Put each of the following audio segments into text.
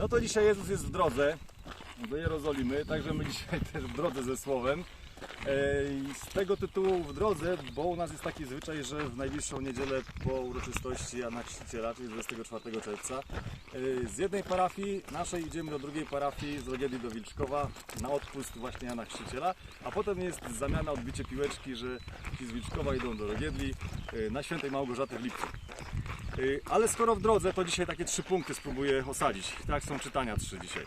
No to dzisiaj Jezus jest w drodze do Jerozolimy, także my dzisiaj też w drodze ze Słowem. E, I z tego tytułu w drodze, bo u nas jest taki zwyczaj, że w najbliższą niedzielę po uroczystości Jana Chrzciciela, czyli 24 czerwca, e, z jednej parafii naszej idziemy do drugiej parafii, z Rogiedy do Wilczkowa, na odpust właśnie Jana Chrzciciela, a potem jest zamiana, odbicie piłeczki, że z Wilczkowa idą do Rogiedli e, na świętej Małgorzaty w lipcu. Y, Ale skoro w drodze, to dzisiaj takie trzy punkty spróbuję osadzić. Tak są czytania trzy dzisiaj.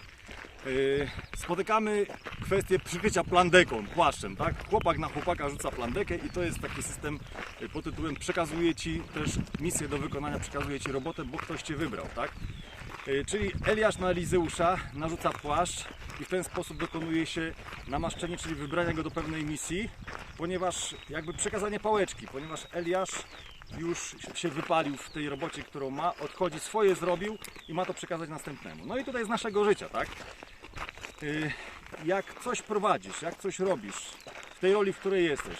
Y, Spotykamy kwestię przykrycia plandeką, płaszczem, tak? Chłopak na chłopaka rzuca plandekę i to jest taki system y, pod tytułem przekazuje Ci też misję do wykonania, przekazuje Ci robotę, bo ktoś Cię wybrał, tak? Czyli Eliasz na Elizeusza narzuca płaszcz i w ten sposób dokonuje się namaszczenie, czyli wybrania go do pewnej misji, ponieważ jakby przekazanie pałeczki, ponieważ Eliasz już się wypalił w tej robocie, którą ma, odchodzi, swoje zrobił i ma to przekazać następnemu. No i tutaj z naszego życia, tak? Y, Jak coś prowadzisz, jak coś robisz, w tej roli, w której jesteś,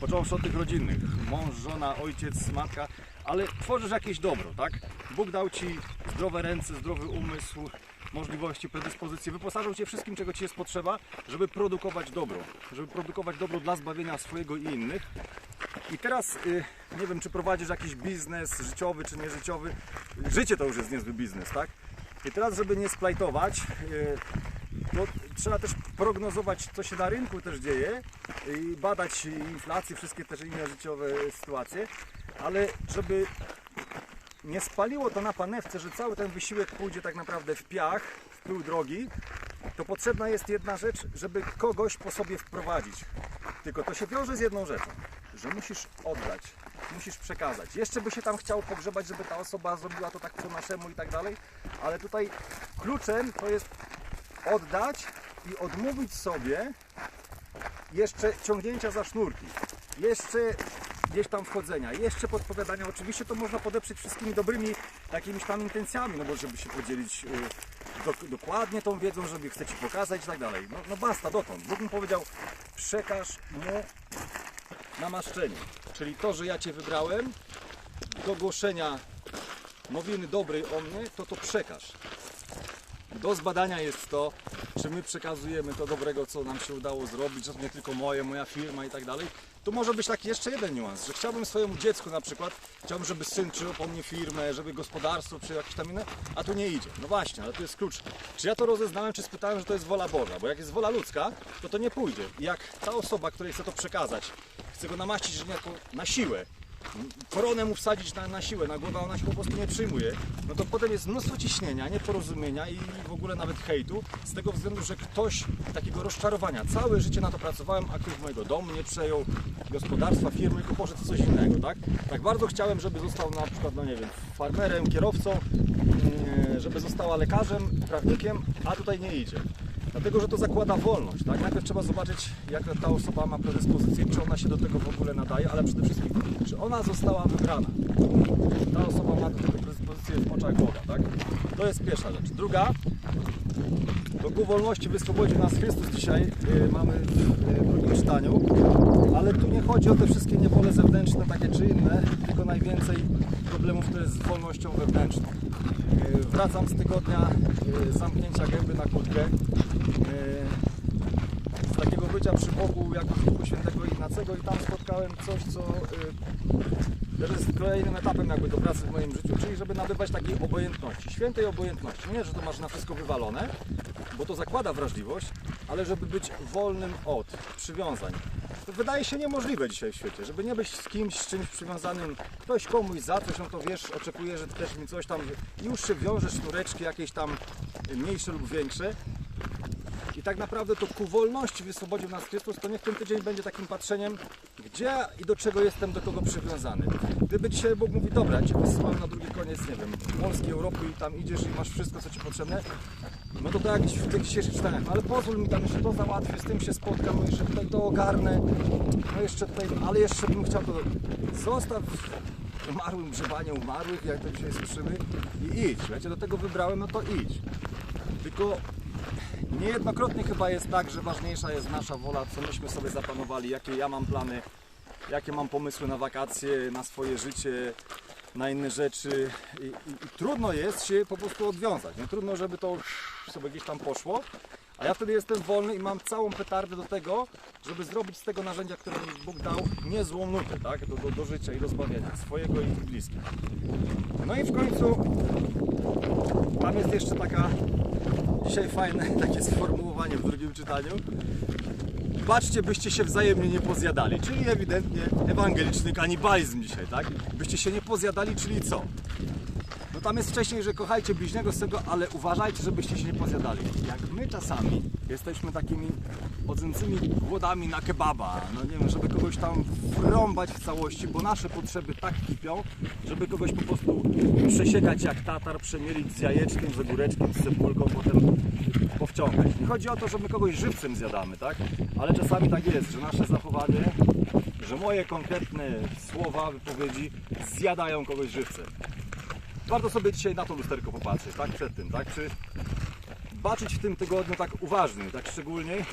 począwszy od tych rodzinnych, mąż, żona, ojciec, matka, ale tworzysz jakieś dobro, tak? Bóg dał Ci zdrowe ręce, zdrowy umysł, możliwości, predyspozycje, wyposażył Cię wszystkim, czego Ci jest potrzeba, żeby produkować dobro, żeby produkować dobro dla zbawienia swojego i innych. I teraz y, nie wiem, czy prowadzisz jakiś biznes życiowy czy nieżyciowy. Życie to już jest niezły biznes, tak? I teraz, żeby nie splajtować, y, no, trzeba też prognozować, co się na rynku też dzieje i badać inflację, wszystkie też inne życiowe sytuacje, ale żeby nie spaliło to na panewce, że cały ten wysiłek pójdzie tak naprawdę w piach, w pył drogi, to potrzebna jest jedna rzecz, żeby kogoś po sobie wprowadzić. Tylko to się wiąże z jedną rzeczą, że musisz oddać, musisz przekazać. Jeszcze by się tam chciało pogrzebać, żeby ta osoba zrobiła to tak po naszemu i tak dalej, ale tutaj kluczem to jest oddać i odmówić sobie jeszcze ciągnięcia za sznurki, jeszcze gdzieś tam wchodzenia, jeszcze podpowiadania. Oczywiście to można podeprzeć wszystkimi dobrymi jakimiś tam intencjami, no bo żeby się podzielić dok- dokładnie tą wiedzą, żeby chce Ci pokazać i tak dalej. No, no basta, dotąd. Bóg mi powiedział, przekaż mu namaszczenie, czyli to, że ja Cię wybrałem do głoszenia nowiny dobrej o mnie, to to przekaż. Do zbadania jest to, czy my przekazujemy to dobrego, co nam się udało zrobić, że to nie tylko moje, moja firma i tak dalej. Tu może być taki jeszcze jeden niuans, że chciałbym swojemu dziecku na przykład, chciałbym, żeby syn przyjął po mnie firmę, żeby gospodarstwo przyjął jakieś tam inne, a tu nie idzie. No właśnie, ale to jest klucz. Czy ja to rozeznałem, czy spytałem, że to jest wola Boża? Bo jak jest wola ludzka, to to nie pójdzie. I jak ta osoba, której chcę to przekazać, chce go namaścić że niejako na siłę, koronę mu wsadzić na, na siłę, na głowę, a ona się po prostu nie przyjmuje, no to potem jest mnóstwo ciśnienia, nieporozumienia i w ogóle nawet hejtu, z tego względu, że ktoś takiego rozczarowania, całe życie na to pracowałem, a ktoś mojego domu nie przejął, gospodarstwa, firmy, tylko poszedł coś innego, tak? Tak bardzo chciałem, żeby został na przykład, no nie wiem, farmerem, kierowcą, mm, żeby została lekarzem, prawnikiem, a tutaj nie idzie. Dlatego, że to zakłada wolność, tak? Najpierw trzeba zobaczyć, jak ta osoba ma predyspozycję, czy ona się do tego w ogóle nadaje, ale przede wszystkim, czy ona została wybrana. Ta osoba ma do tego predyspozycję w oczach Boga, tak? To jest pierwsza rzecz. Druga, to ku wolności wyswobodził nas Chrystus dzisiaj, y, mamy w y, drugim czytaniu, ale tu nie chodzi o te wszystkie niewole zewnętrzne, takie czy inne, tylko najwięcej problemów to jest z wolnością wewnętrzną. Y, Wracam z tygodnia y, zamknięcia gęby na kurtkę. y, Z takiego bycia przy Bogu jako Duchu Świętego Ignacego i tam spotkałem coś, co też jest kolejnym etapem jakby do pracy w moim życiu, czyli żeby nabywać takiej obojętności, świętej obojętności. Nie, że to masz na wszystko wywalone, bo to zakłada wrażliwość, ale żeby być wolnym od przywiązań. To wydaje się niemożliwe dzisiaj w świecie, żeby nie być z kimś, z czymś przywiązanym, ktoś komuś za coś, on to wiesz, oczekuje, że też mi coś tam już się wiążesz sznureczki jakieś tam mniejsze lub większe. I tak naprawdę to ku wolności wyswobodził nas Chrystus, to niech ten tydzień będzie takim patrzeniem, gdzie i do czego jestem, do kogo przywiązany. Gdyby dzisiaj Bóg mówi, dobra, Cię wysyłam na drugi koniec, nie wiem, Polski, Europy i tam idziesz i masz wszystko, co Ci potrzebne, no to tak w tych dzisiejszych czytaniach, no ale pozwól mi tam jeszcze to załatwię, z tym się spotkam, jeszcze tutaj to ogarnę, no jeszcze tutaj, ale jeszcze bym chciał to... Zostaw umarłym grzebanie umarłych, jak to dzisiaj słyszymy i idź. Cię do tego wybrałem, no to idź. Tylko Niejednokrotnie chyba jest tak, że ważniejsza jest nasza wola, co myśmy sobie zaplanowali, jakie ja mam plany, jakie mam pomysły na wakacje, na swoje życie, na inne rzeczy i, i, i trudno jest się po prostu odwiązać. Nie trudno, żeby to sobie gdzieś tam poszło, a ja wtedy jestem wolny i mam całą petardę do tego, żeby zrobić z tego narzędzia, które mi Bóg dał, niezłą nutę, tak? Do, do, do życia i do zbawienia swojego i bliskich. No i w końcu tam jest jeszcze taka dzisiaj fajne takie sformułowanie w drugim czytaniu. Baczcie, byście się wzajemnie nie pozjadali, czyli ewidentnie ewangeliczny kanibalizm dzisiaj, tak? Byście się nie pozjadali, czyli co? No tam jest wcześniej, że kochajcie bliźniego z tego, ale uważajcie, żebyście się nie pozjadali. Jak my czasami jesteśmy takimi odzęcymi głodami na kebaba, no nie wiem, żeby kogoś tam wrąbać w całości, bo nasze potrzeby tak kipią, żeby kogoś po prostu przesiekać jak tatar, przemielić z jajeczkiem, z ogóreczkiem, z cebulką, potem powciągać. Nie chodzi o to, że my kogoś żywcem zjadamy, tak? Ale czasami tak jest, że nasze zachowanie, że moje konkretne słowa, wypowiedzi zjadają kogoś żywcem warto sobie dzisiaj na to lusterko popatrzeć, tak? Przed tym, tak? Czy baczyć w tym tygodniu tak uważnie, tak szczególnie,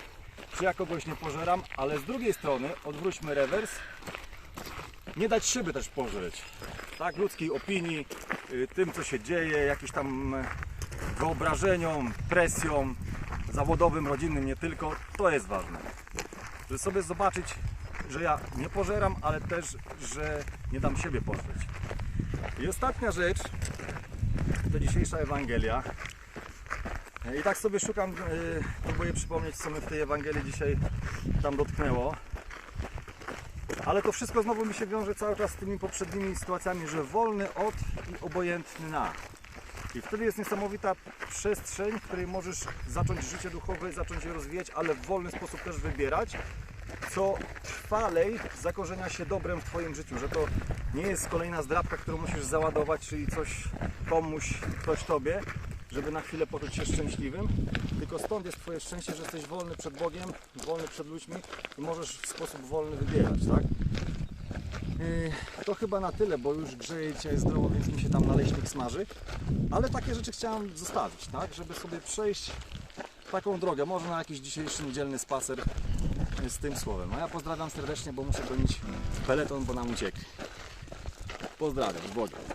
czy ja kogoś nie pożeram, ale z drugiej strony odwróćmy rewers, nie dać szyby też pożreć, tak? Ludzkiej opinii, y, tym co się dzieje, jakiś tam e, wyobrażeniom, presjom zawodowym, rodzinnym, nie tylko, to jest ważne. Żeby sobie zobaczyć, że ja nie pożeram, ale też, że nie dam siebie pożreć. I ostatnia rzecz to dzisiejsza Ewangelia. I tak sobie szukam, yy, próbuję przypomnieć, co mnie w tej Ewangelii dzisiaj tam dotknęło. Ale to wszystko znowu mi się wiąże cały czas z tymi poprzednimi sytuacjami, że wolny od i obojętny na. I wtedy jest niesamowita przestrzeń, w której możesz zacząć życie duchowe, zacząć je rozwijać, ale w wolny sposób też wybierać, co trwalej zakorzenia się dobrem w Twoim życiu, że to nie jest kolejna zdrabka, którą musisz załadować, czyli coś komuś, ktoś Tobie, żeby na chwilę poczuć się szczęśliwym, tylko stąd jest Twoje szczęście, że jesteś wolny przed Bogiem, wolny przed ludźmi i możesz w sposób wolny wybierać, tak? Yy, To chyba na tyle, bo już grzeje dzisiaj zdrowo, więc mi się tam naleśnik smaży. Ale takie rzeczy chciałem zostawić, tak? Żeby sobie przejść taką drogę, może na jakiś dzisiejszy niedzielny spacer z tym słowem. A ja pozdrawiam serdecznie, bo muszę gonić peleton, bo nam uciekł. Pozdrawiam, z.